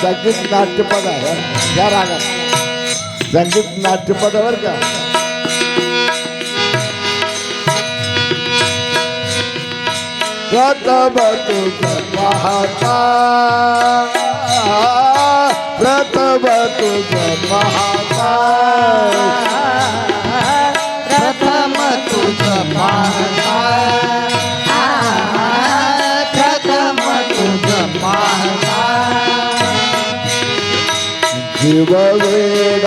संगीत नाट्यपद आहे. या रागात संगीत नाट्यपदावर का? प्रताप तुझ पाहता. प्रताप तुझ पाहता. ಶಿವವೇದ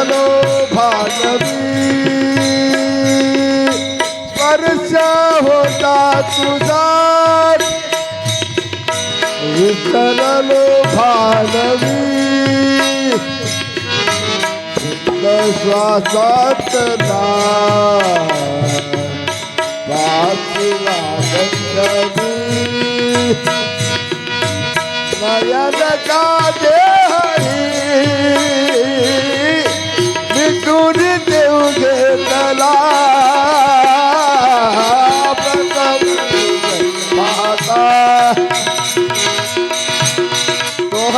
વિઠ્ઠલનો ભાનવી શ્વાસાતના પાછલા ગંગવી નયન કાજે હરી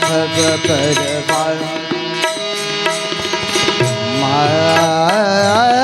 માધવ પરમ માધવ